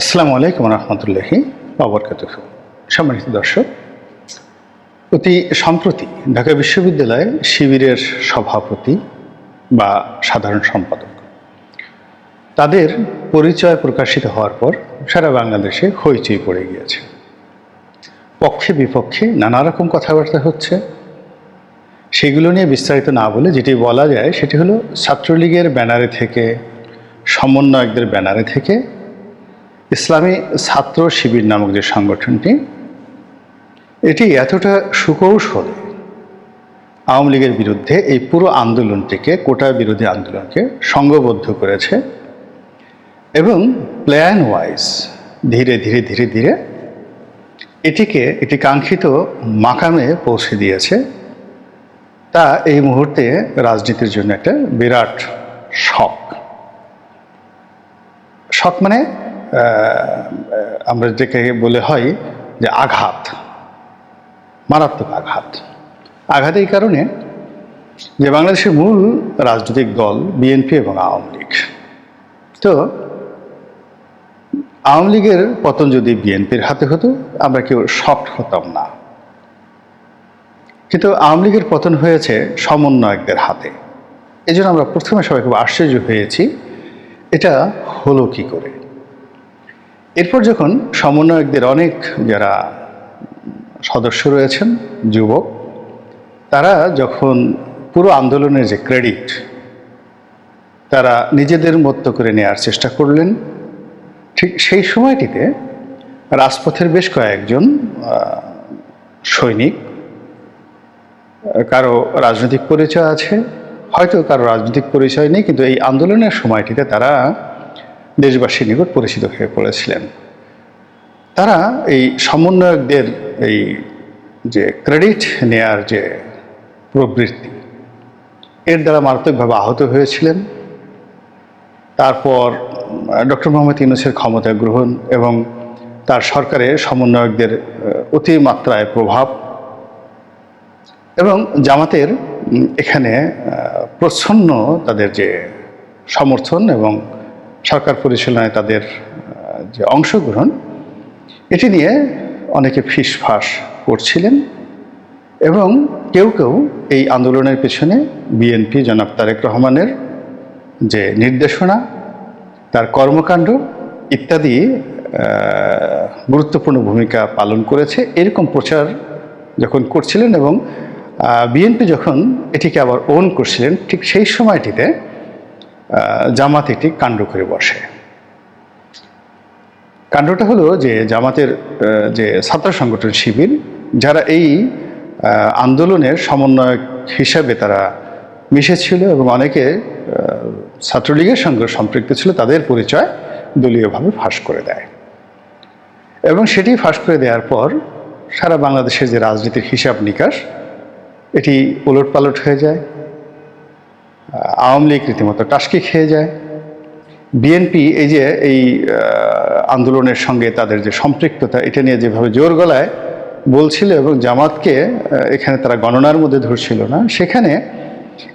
আসসালামু আলাইকুম রহমতুল্লাহি বাবরকাত সম্মানিত দর্শক, অতি সম্প্রতি ঢাকা বিশ্ববিদ্যালয়ে শিবিরের সভাপতি বা সাধারণ সম্পাদক তাদের পরিচয় প্রকাশিত হওয়ার পর সারা বাংলাদেশে হইচই পড়ে গিয়েছে। পক্ষে বিপক্ষে নানা রকম কথাবার্তা হচ্ছে। সেগুলো নিয়ে বিস্তারিত না বলে যেটি বলা যায় সেটি হলো ছাত্রলীগের ব্যানারে থেকে, সমন্বয়কদের ব্যানারে থেকে ইসলামী ছাত্র শিবির নামক যে সংগঠনটি, এটি এতটা সুকৌশলে আওয়ামী লীগের বিরুদ্ধে এই পুরো আন্দোলনটিকে, কোটা বিরোধী আন্দোলনকে সংঘবদ্ধ করেছে এবং প্ল্যান ওয়াইজ ধীরে ধীরে ধীরে ধীরে এটিকে একটি কাঙ্ক্ষিত মাকামে পৌঁছে দিয়েছে। তা এই মুহূর্তে রাজনীতির জন্য একটা বিরাট শখ। শখ মানে আমরা যেটাকে বলে হয় যে আঘাত, মারাত্মক আঘাত। আঘাত এই কারণে যে বাংলাদেশের মূল রাজনৈতিক দল বিএনপি এবং আওয়ামী লীগ। তো আওয়ামী লীগের পতন যদি বিএনপির হাতে হতো, আমরা কেউ শক্ট হতাম না। কিন্তু আওয়ামী লীগের পতন হয়েছে সমন্বয়কদের হাতে। এই জন্য আমরা প্রথমে সবাই খুব আশ্চর্য হয়েছি, এটা হলো কি করে? এরপর যখন সমন্বয়কদের অনেক যারা সদস্য রয়েছেন, যুবক, তারা যখন পুরো আন্দোলনের যে ক্রেডিট, তারা নিজেদের মতো করে নেওয়ার চেষ্টা করলেন। ঠিক সেই সময়টিতে রাজপথের বেশ কয়েকজন সৈনিক, কারও রাজনৈতিক পরিচয় আছে, হয়তো কারও রাজনৈতিক পরিচয় নেই, কিন্তু এই আন্দোলনের সময়টিতে তারা দেশবাসীর নিকট পরিচিত হয়ে পড়েছিলেন। তারা এই সমন্বয়কদের এই যে ক্রেডিট নেয়ার যে প্রবৃত্তি, এর দ্বারা মারাত্মকভাবে আহত হয়েছিলেন। তারপর ডক্টর মোহাম্মদ ইউনুসের ক্ষমতা গ্রহণ এবং তার সরকারের সমন্বয়কদের অতিমাত্রায় প্রভাব এবং জামাতের এখানে প্রচ্ছন্ন তাদের যে সমর্থন এবং সরকার পরিচালনায় তাদের যে অংশগ্রহণ, এটি নিয়ে অনেকে ফিসফাস করছিলেন এবং কেউ কেউ এই আন্দোলনের পেছনে বিএনপি জনাব তারেক রহমানের যে নির্দেশনা, তার কর্মকাণ্ড ইত্যাদি গুরুত্বপূর্ণ ভূমিকা পালন করেছে। এরকম প্রচার যখন করছিলেন এবং বিএনপি যখন এটিকে আবার ওন করছিলেন, ঠিক সেই সময়টিতে জামাত একটি কাণ্ড করে বসে। কাণ্ডটা হলো যে জামাতের যে ছাত্র সংগঠন শিবির, যারা এই আন্দোলনের সমন্বয়ক হিসাবে তারা মিশেছিল এবং অনেকে ছাত্রলীগের সঙ্গে সম্পৃক্ত ছিল, তাদের পরিচয় দলীয়ভাবে ফাঁস করে দেয়। এবং সেটি ফাঁস করে দেওয়ার পর সারা বাংলাদেশের যে রাজনীতির হিসাব নিকাশ, এটি ওলট পালট হয়ে যায়। আওয়ামী লীগ রীতিমতো টাসকি খেয়ে যায়। বিএনপি এই যে, এই আন্দোলনের সঙ্গে তাদের যে সম্পৃক্ততা, এটা নিয়ে যেভাবে জোর গলায় বলছিল এবং জামাতকে এখানে তারা গণনার মধ্যে ধরছিল না, সেখানে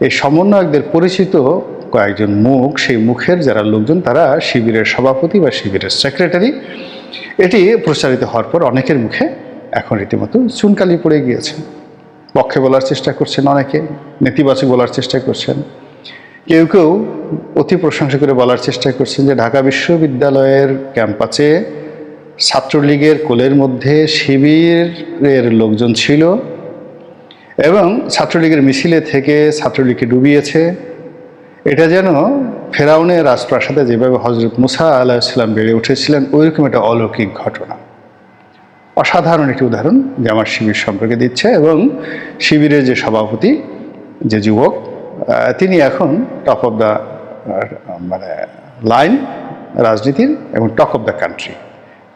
এই সমন্বয়কদের পরিচিত কয়েকজন মুখ, সেই মুখের যারা লোকজন, তারা শিবিরের সভাপতি বা শিবিরের সেক্রেটারি, এটি প্রচারিত হওয়ার পর অনেকের মুখে এখন রীতিমতো চুনকালি পড়ে গিয়েছে। পক্ষে বলার চেষ্টা করছেন অনেকে, নেতিবাচক বলার চেষ্টা করছেন। কেউ কেউ অতি প্রশংসা করে বলার চেষ্টা করছেন যে ঢাকা বিশ্ববিদ্যালয়ের ক্যাম্পাসে ছাত্রলীগের কোলের মধ্যে শিবিরের লোকজন ছিল এবং ছাত্রলীগের মিছিলে থেকে ছাত্রলীগকে ডুবিয়েছে। এটা যেন ফেরাউনের রাজপ্রাসাদে যেভাবে হজরত মুসা আলাহিসাল্লাম বেড়ে উঠেছিলেন, ওইরকম একটা অলৌকিক ঘটনা। অসাধারণ একটি উদাহরণ যে আমার শিবির সম্পর্কে দিচ্ছে এবং শিবিরের যে সভাপতি, যে যুবক তিনি এখন টপ অফ দ্য মানে লাইন রাজনীতির এবং টপ অফ দ্য কান্ট্রি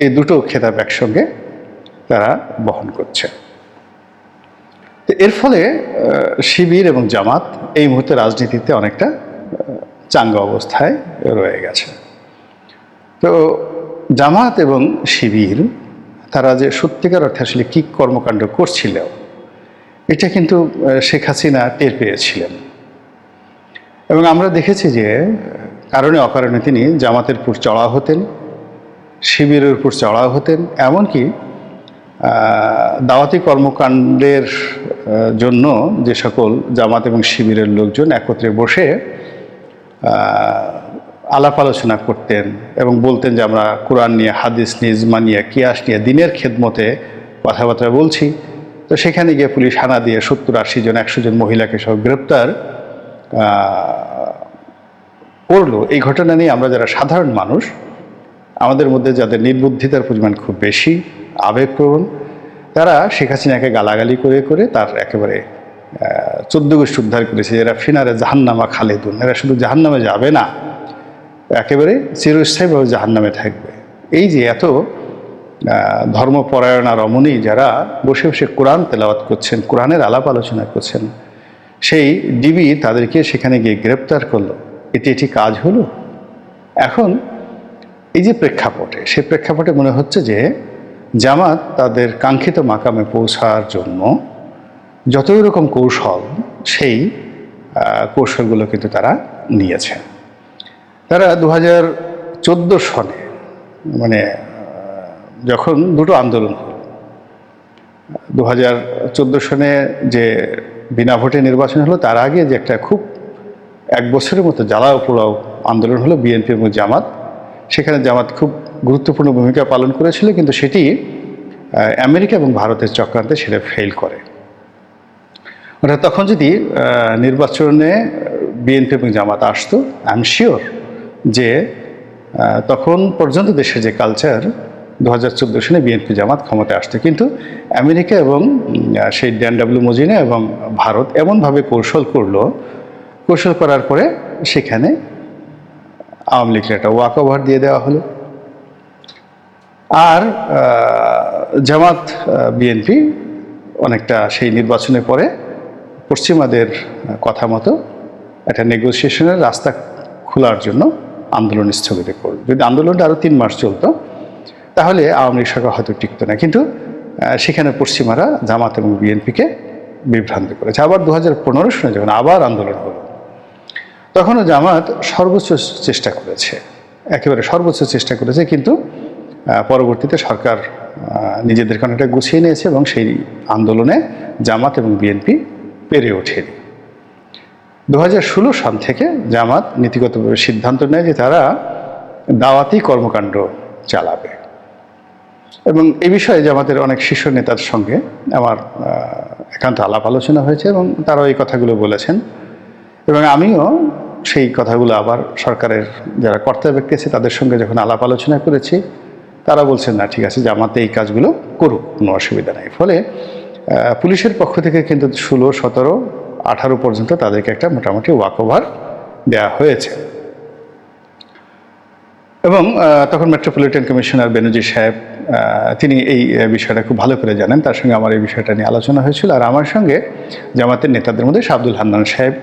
এই দুটো খেতাব একসঙ্গে তারা বহন করছে। তো এর ফলে শিবির এবং জামাত এই মুহূর্তে রাজনীতিতে অনেকটা চাঙ্গা অবস্থায় রয়ে গেছে। তো জামাত এবং শিবির, তারা যে সত্যিকার অর্থে আসলে কী কর্মকাণ্ড করছিল এটা কিন্তু শেখ হাসিনা টের পেয়েছিলেন। এবং আমরা দেখেছি যে কারণে অকারণে তিনি জামাতের উপর চড়া হতেন, শিবিরের উপর চড়াও হতেন, এমনকি দাওয়াতি কর্মকাণ্ডের জন্য যে সকল জামাত এবং শিবিরের লোকজন একত্রে বসে আলাপ আলোচনা করতেন এবং বলতেন যে আমরা কোরআন নিয়ে, হাদিস নিয়ে, ইজমা নিয়ে, কিয়াস নিয়ে, দিনের খেদমতে কথাবার্তা বলছি। তো সেখানে গিয়ে পুলিশ হানা দিয়ে সত্তর আশি জন, একশো জন মহিলাকে সব গ্রেপ্তার করল এই ঘটনা নিয়ে আমরা যারা সাধারণ মানুষ, আমাদের মধ্যে যাদের নির্বুদ্ধিতার পরিমাণ খুব বেশি, আবেগপ্রবণ, তারা শেখ হাসিনাকে গালাগালি করে করে তার একেবারে চোদ্দ গোষ্ঠী উদ্ধার করেছে। এরা ফিনারে জাহান্নামা খালেদুন। এরা শুধু জাহান্নামে যাবে না, একেবারে চিরস্থায়ীভাবে জাহান্নামে থাকবে। এই যে এত ধর্মপরায়ণা রমণী যারা বসে বসে কোরআন তেলাওয়াত করছেন, কোরআনের আলাপ আলোচনা করছেন সেই ডিবি তাদেরকে সেখানে গিয়ে গ্রেপ্তার করল। এটি এটি কাজ হলো। এখন এই যে প্রেক্ষাপটে সেই প্রেক্ষাপটে মনে হচ্ছে যে জামাত তাদের কাঙ্ক্ষিত মাকামে পৌঁছার জন্য যতই রকম কৌশল, সেই কৌশলগুলো কিন্তু তারা নিয়েছে। তারা দু হাজার চোদ্দ সনে মানে যখন দুটো আন্দোলন হলো দু হাজার সনে যে বিনা ভোটে নির্বাচন হলো, তার আগে যে একটা খুব এক বছরের মতো জ্বালা পোড়াও আন্দোলন হলো বিএনপি এবং জামাত। সেখানে জামাত খুব গুরুত্বপূর্ণ ভূমিকা পালন করেছিল, কিন্তু সেটি আমেরিকা এবং ভারতের চক্রান্তে সেটা ফেল করে। অর্থাৎ তখন যদি নির্বাচনে বিএনপি এবং জামাত আসতো আই এম শিওর যে তখন পর্যন্ত দেশের যে কালচার দু হাজার চোদ্দ সালে বিএনপি জামাত ক্ষমতায় আসতো কিন্তু আমেরিকা এবং সেই ড্যান ডাব্লিউ মজিনা এবং ভারত এমনভাবে কৌশল করল, কৌশল করার পরে সেখানে আওয়ামী লীগের একটা ওয়াক ওভার দিয়ে দেওয়া হলো। আর জামাত বিএনপি অনেকটা সেই নির্বাচনের পরে পশ্চিমাদের কথা মতো একটা নেগোসিয়েশনের রাস্তা খোলার জন্য আন্দোলন স্থগিত করল। যদি আন্দোলনটা আরও তিন মাস চলতো তাহলে আওয়ামী লীগ সরকার হয়তো টিকতো না। কিন্তু সেখানে পশ্চিমারা জামাত এবং বিএনপিকে বিভ্রান্ত করেছে। আবার দু হাজার সনে যখন আবার আন্দোলন হলো, তখনও জামাত সর্বোচ্চ চেষ্টা করেছে। একেবারে সর্বোচ্চ চেষ্টা করেছে, কিন্তু পরবর্তীতে সরকার নিজেদের অনেকটা গুছিয়ে নিয়েছে এবং সেই আন্দোলনে জামাত এবং বিএনপি পেরে ওঠেনি। দু হাজার ষোলো সাল থেকে জামাত নীতিগতভাবে সিদ্ধান্ত নেয় যে তারা দাওয়াতি কর্মকাণ্ড চালাবে। এবং এই বিষয়ে জামাতের অনেক শীর্ষ নেতার সঙ্গে আমার একান্ত আলাপ আলোচনা হয়েছে এবং তারাও এই কথাগুলো বলেছেন। এবং আমিও সেই কথাগুলো আবার সরকারের যারা কর্তা ব্যক্তি আছে তাদের সঙ্গে যখন আলাপ আলোচনা করেছি, তারা বলছেন, না, ঠিক আছে, জামাতে এই কাজগুলো করুক, কোনো অসুবিধা নেই। ফলে পুলিশের পক্ষ থেকে কিন্তু ষোলো, সতেরো, আঠারো পর্যন্ত তাদেরকে একটা মোটামুটি ওয়াক ওভার দেওয়া হয়েছে। এবং তখন মেট্রোপলিটন কমিশনার বেনজি সাহেব তিনি এই বিষয়টা খুব ভালো করে জানেন। তার সঙ্গে আমার এই বিষয়টা নিয়ে আলোচনা হয়েছিল। আর আমার সঙ্গে জামাতের নেতাদের মধ্যে শাব্দুল হান্নান সাহেব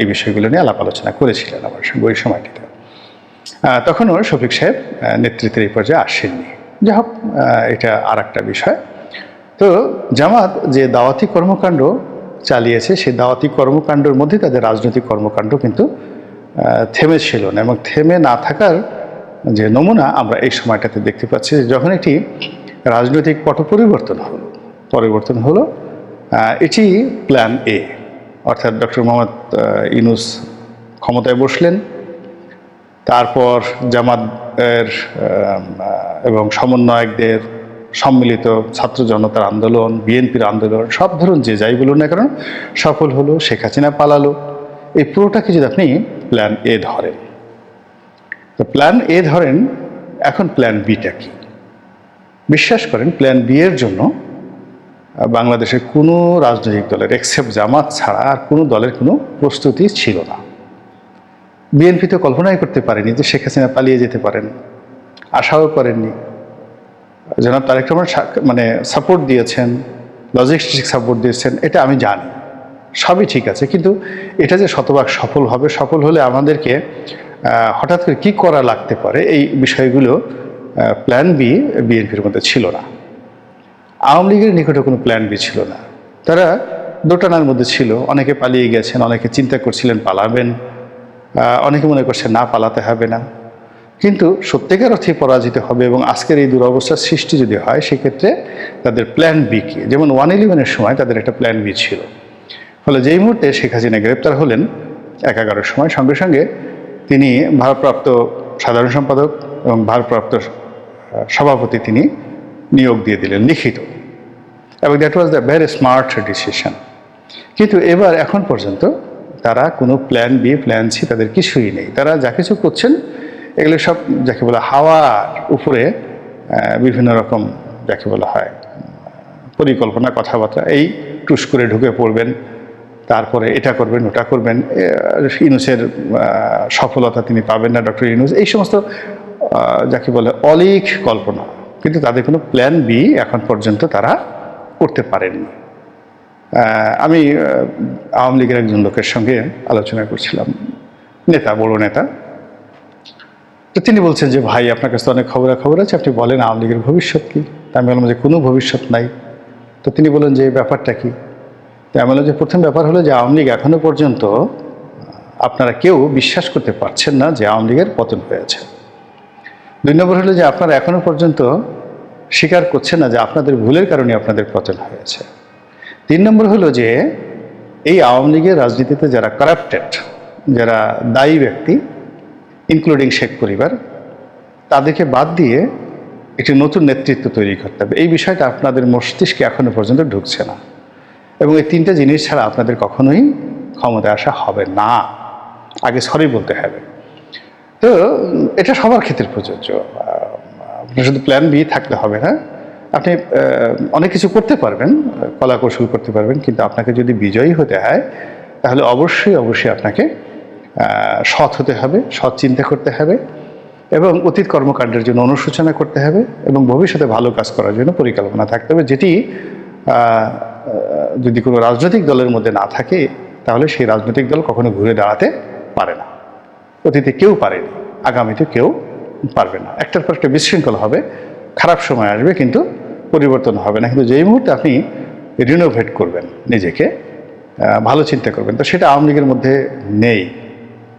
এই বিষয়গুলো নিয়ে আলাপ আলোচনা করেছিলেন আমার সঙ্গে ওই সময়টিতে। তখনও শফিক সাহেব নেতৃত্বের এই পর্যায়ে আসেননি। যাই হোক এটা আর একটা বিষয়। তো জামাত যে দাওয়াতি কর্মকাণ্ড চালিয়েছে সেই দাওয়াতি কর্মকাণ্ডের মধ্যে তাদের রাজনৈতিক কর্মকাণ্ড কিন্তু আহ, থেমে ছিল না এবং থেমে না থাকার যে নমুনা আমরা এই সময়টাতে দেখতে পাচ্ছি যখন এটি রাজনৈতিক পট পরিবর্তন হলো পরিবর্তন হলো এটি প্ল্যান এ অর্থাৎ ডক্টর মোহাম্মদ ইনুস ক্ষমতায় বসলেন, তারপর জামাতের এবং সমন্বয়কদের সম্মিলিত ছাত্র জনতার আন্দোলন, বিএনপির আন্দোলন, সব ধরুন যে যাই বলুন না কারণ সফল হলো, শেখ হাসিনা পালালো। এই পুরোটাকে যদি আপনি প্ল্যান এ ধরেন। তো প্ল্যান এ ধরেন, এখন প্ল্যান বিটা কি? বিশ্বাস করেন প্ল্যান বি এর জন্য বাংলাদেশের কোনো রাজনৈতিক দলের এক্সেপ্ট জামাত ছাড়া আর কোনো দলের কোনো প্রস্তুতি ছিল না। বিএনপি তো কল্পনাই করতে পারেনি যে শেখ হাসিনা পালিয়ে যেতে পারেন, আশাও করেননি। জনাব তারেক রহমান মানে সাপোর্ট দিয়েছেন লজিস্টিক সাপোর্ট দিয়েছেন, এটা আমি জানি। সবই ঠিক আছে, কিন্তু এটা যে শতভাগ সফল হবে, সফল হলে আমাদেরকে হঠাৎ করে কী করা লাগতে পারে, এই বিষয়গুলো প্ল্যান বি বিএনপির মধ্যে ছিল না। আওয়ামী লীগের নিকটে কোনো প্ল্যান বি ছিল না। তারা দোটানার মধ্যে ছিল, অনেকে পালিয়ে গেছেন, অনেকে চিন্তা করছিলেন পালাবেন অনেকে মনে করছেন না পালাতে হবে না। কিন্তু সত্যিকার অর্থে পরাজিত হবে এবং আজকের এই দুরবস্থার সৃষ্টি যদি হয়, সেক্ষেত্রে তাদের প্ল্যান বি কি? যেমন ওয়ান ইলেভেনের সময় তাদের একটা প্ল্যান বি ছিল। ফলে যেই মুহূর্তে শেখ হাসিনা গ্রেপ্তার হলেন, এক এগারোর সময় সঙ্গে সঙ্গে তিনি ভারপ্রাপ্ত সাধারণ সম্পাদক এবং ভারপ্রাপ্ত সভাপতি তিনি নিয়োগ দিয়ে দিলেন, লিখিত। এবং that was the very smart decision কিন্তু এবার এখন পর্যন্ত তারা কোনো প্ল্যান বি প্ল্যান সি তাদের কিছুই নেই। তারা যা কিছু করছেন, এগুলো সব যাকে বলা হাওয়ার উপরে বিভিন্ন রকম যাকে বলা হয়, পরিকল্পনা, কথাবার্তা, এই টুস করে ঢুকে পড়বেন তারপরে এটা করবেন, ওটা করবেন ইনুসের সফলতা তিনি পাবেন না, ডক্টর ইনুস এই সমস্ত যাকে বলে অলিক কল্পনা। কিন্তু তাদের কোনো প্ল্যান বি এখন পর্যন্ত তারা করতে পারেননি। আমি আওয়ামী লীগের একজন লোকের সঙ্গে আলোচনা করছিলাম, নেতা, বড় নেতা। তো তিনি বলছেন যে, ভাই, আপনার কাছে অনেক খবরাখবর আছে, আপনি বলেন আওয়ামী লীগের ভবিষ্যৎ কী? তা আমি বললাম যে, কোনো ভবিষ্যৎ নাই। তো তিনি বলেন যে ব্যাপারটা কী? তো আমি যে প্রথম ব্যাপার হলো যে আওয়ামী লীগ এখনও পর্যন্ত, আপনারা কেউ বিশ্বাস করতে পারছেন না যে আওয়ামী লীগের পতন হয়েছে। দুই নম্বর হলো যে আপনারা এখনও পর্যন্ত স্বীকার করছেন না যে আপনাদের ভুলের কারণে আপনাদের পতন হয়েছে। তিন নম্বর হলো যে এই আওয়ামী লীগের রাজনীতিতে যারা কারাপ্টেড যারা দায়ী ব্যক্তি ইনক্লুডিং শেখ পরিবার, তাদেরকে বাদ দিয়ে একটি নতুন নেতৃত্ব তৈরি করতে হবে। এই বিষয়টা আপনাদের মস্তিষ্কে এখনও পর্যন্ত ঢুকছে না। এবং এই তিনটা জিনিস ছাড়া আপনাদের কখনোই ক্ষমতায় আসা হবে না। আগে সরি বলতে হবে। তো এটা সবার ক্ষেত্রে প্রযোজ্য। আপনার শুধু প্ল্যান বি থাকলে হবে না। আপনি অনেক কিছু করতে পারবেন কলা কৌশল করতে পারবেন, কিন্তু আপনাকে যদি বিজয়ী হতে হয়, তাহলে অবশ্যই অবশ্যই আপনাকে সৎ হতে হবে, সৎ চিন্তা করতে হবে এবং অতীত কর্মকাণ্ডের জন্য অনুশোচনা করতে হবে এবং ভবিষ্যতে ভালো কাজ করার জন্য পরিকল্পনা থাকতে হবে, যেটি যদি কোনো রাজনৈতিক দলের মধ্যে না থাকে, তাহলে সেই রাজনৈতিক দল কখনো ঘুরে দাঁড়াতে পারে না। অতীতে কেউ পারেনি, আগামীতে কেউ পারবে না। একটার পর একটা বিশৃঙ্খল হবে, খারাপ সময় আসবে, কিন্তু পরিবর্তন হবে না। কিন্তু যেই মুহূর্তে আপনি রিনোভেট করবেন নিজেকে ভালো চিন্তা করবেন, তো সেটা আওয়ামী লীগের মধ্যে নেই,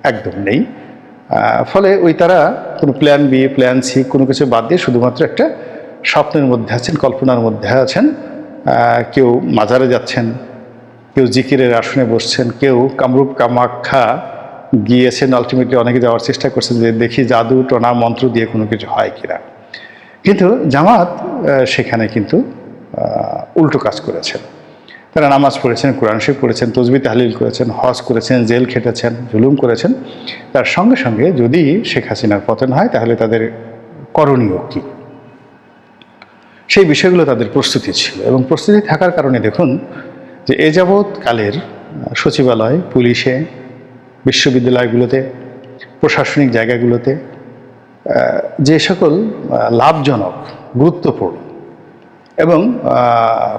একদম নেই। ফলে ওই তারা কোনো প্ল্যান বি প্ল্যান সি কোনো কিছু বাদ দিয়ে শুধুমাত্র একটা স্বপ্নের মধ্যে আছেন, কল্পনার মধ্যে আছেন। কেউ মাজারে যাচ্ছেন, কেউ জিকিরের আসনে বসছেন, কেউ কামরূপ কামাখ্যা গিয়েছেন আলটিমেটলি অনেকে যাওয়ার চেষ্টা করছেন যে দেখি জাদু, টনা, মন্ত্র দিয়ে কোনো কিছু হয় কিনা। কিন্তু জামাত সেখানে কিন্তু উল্টো কাজ করেছেন। তারা নামাজ পড়েছেন, কোরআন শরীফ পড়েছেন, তসবি তাহলিল করেছেন, হজ করেছেন, জেল খেটেছেন, জুলুম করেছেন। তার সঙ্গে সঙ্গে যদি শেখ হাসিনার পতন হয়, তাহলে তাদের করণীয় কী? সেই বিষয়গুলো তাদের প্রস্তুতি ছিল এবং প্রস্তুতি থাকার কারণে দেখুন যে এ যাবৎ কালের সচিবালয়, পুলিশে, বিশ্ববিদ্যালয়গুলোতে, প্রশাসনিক জায়গাগুলোতে যে সকল লাভজনক, গুরুত্বপূর্ণ এবং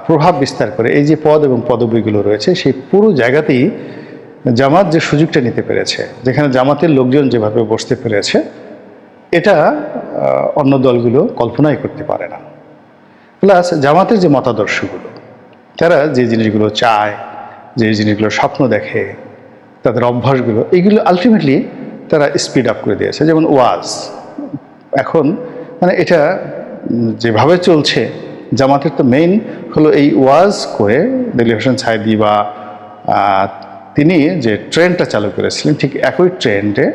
প্রভাব বিস্তার করে এই যে পদ এবং পদবীগুলো রয়েছে, সেই পুরো জায়গাতেই জামাত যে সুযোগটা নিতে পেরেছে, যেখানে জামাতের লোকজন যেভাবে বসতে পেরেছে, এটা অন্য দলগুলো কল্পনাই করতে পারে না। প্লাস জামাতের যে মতাদর্শগুলো, তারা যে জিনিসগুলো চায়, যে জিনিসগুলো স্বপ্ন দেখে, তাদের অভ্যাসগুলো এইগুলো আলটিমেটলি তারা স্পিড আপ করে দিয়েছে। যেমন ওয়াজ, এখন মানে এটা যেভাবে চলছে, জামাতের তো মেইন হলো এই ওয়াজ করে দিলীপ হোসেন বা তিনি যে ট্রেনটা চালু করেছিলেন, ঠিক একই ট্রেন্ডে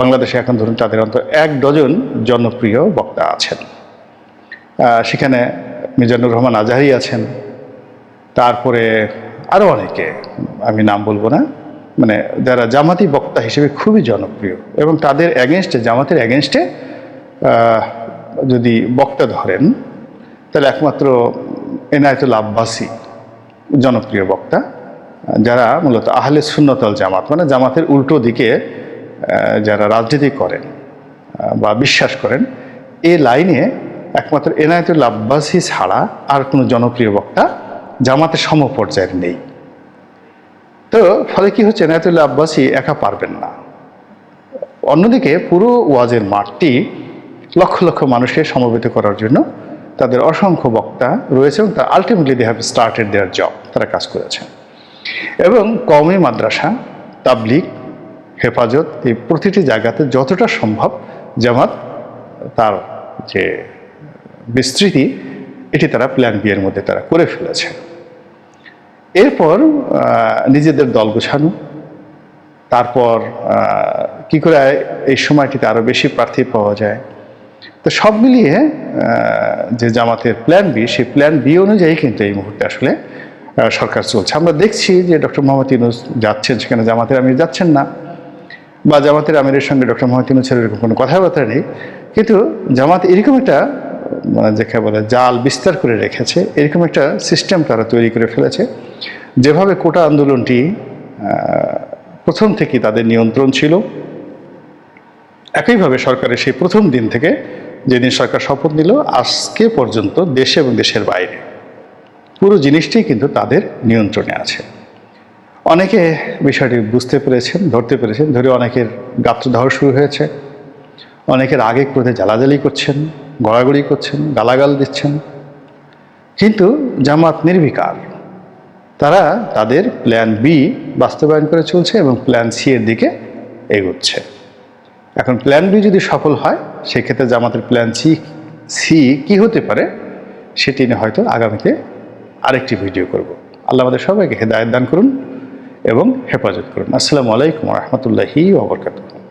বাংলাদেশে এখন ধরুন তাদের অন্তত এক ডজন জনপ্রিয় বক্তা আছেন। সেখানে মিজানুর রহমান আজাহারি আছেন। তারপরে আরও অনেকে, আমি নাম বলব না মানে যারা জামাতি বক্তা হিসেবে খুবই জনপ্রিয় এবং তাদের অ্যাগেনস্টে জামাতের অ্যাগেনস্টে যদি বক্তা ধরেন, তাহলে একমাত্র এনায়তুল আব্বাসী জনপ্রিয় বক্তা, যারা মূলত আহলে সুন্নতল জামাত মানে জামাতের উল্টো দিকে যারা রাজনীতি করেন বা বিশ্বাস করেন, এ লাইনে একমাত্র এনায়তুল আব্বাসী ছাড়া আর কোনো জনপ্রিয় বক্তা জামাতের সমপর্যায়ের নেই। তো ফলে কি হচ্ছে? এনায়তুল্লাহ আব্বাসী একা পারবেন না। অন্যদিকে পুরো ওয়াজের মাঠটি লক্ষ লক্ষ মানুষকে সমবেত করার জন্য তাদের অসংখ্য বক্তা রয়েছে এবং তারা ultimately they have started their job তারা কাজ করেছেন। এবং কওমি মাদ্রাসা, তাবলিগ, হেফাজত এই প্রতিটি জায়গাতে যতটা সম্ভব জামাত তার যে বিস্তৃতি এটি তারা প্ল্যান বি এর মধ্যে তারা করে ফেলেছে। এরপর নিজেদের দল গোছানো। তারপর কি করে এই সময়টিতে আরও বেশি প্রার্থী পাওয়া যায়। তো সব মিলিয়ে যে জামাতের প্ল্যান বি সেই প্ল্যান বি অনুযায়ী কিন্তু এই মুহূর্তে আসলে সরকার চলছে। আমরা দেখছি যে ডক্টর মোহাম্মদ ইউনুস যাচ্ছেন, সেখানে জামাতের আমির যাচ্ছেন না। বা জামাতের আমিরের সঙ্গে ডক্টর মোহাম্মদ ইউনুসের এরকম কোনো কথাবার্তা নেই। কিন্তু জামাত এরকম একটা মানে যাকে বলে জাল বিস্তার করে রেখেছে, এরকম একটা সিস্টেম তারা তৈরি করে ফেলেছে। যেভাবে কোটা আন্দোলনটি প্রথম থেকেই তাদের নিয়ন্ত্রণ ছিল, একইভাবে সরকারের সেই প্রথম দিন থেকে যেদিন সরকার শপথ নিল, আজকে পর্যন্ত দেশে এবং দেশের বাইরে। পুরো জিনিসটাই কিন্তু তাদের নিয়ন্ত্রণে আছে। অনেকে বিষয়টি বুঝতে পেরেছেন, ধরতে পেরেছেন, ধরে অনেকের গাত্রদাহ শুরু হয়েছে, অনেকের আগে ক্রোধে জ্বালাজালি করছেন গড়াগড়ি করছেন, গালাগাল দিচ্ছেন। কিন্তু জামাত নির্বিকার। তারা তাদের প্ল্যান বি বাস্তবায়ন করে চলছে এবং প্ল্যান সি এর দিকে এগোচ্ছে। এখন প্ল্যান বি যদি সফল হয়, সেক্ষেত্রে জামাতের প্ল্যান সি সি কী হতে পারে, সেটি নিয়ে হয়তো আগামীতে আরেকটি ভিডিও করব। আল্লাহ আমাদের সবাইকে হেদায়ত দান করুন এবং হেফাজত করুন। আসসালামু আলাইকুম রহমতুল্লাহি ওবরকাতুহ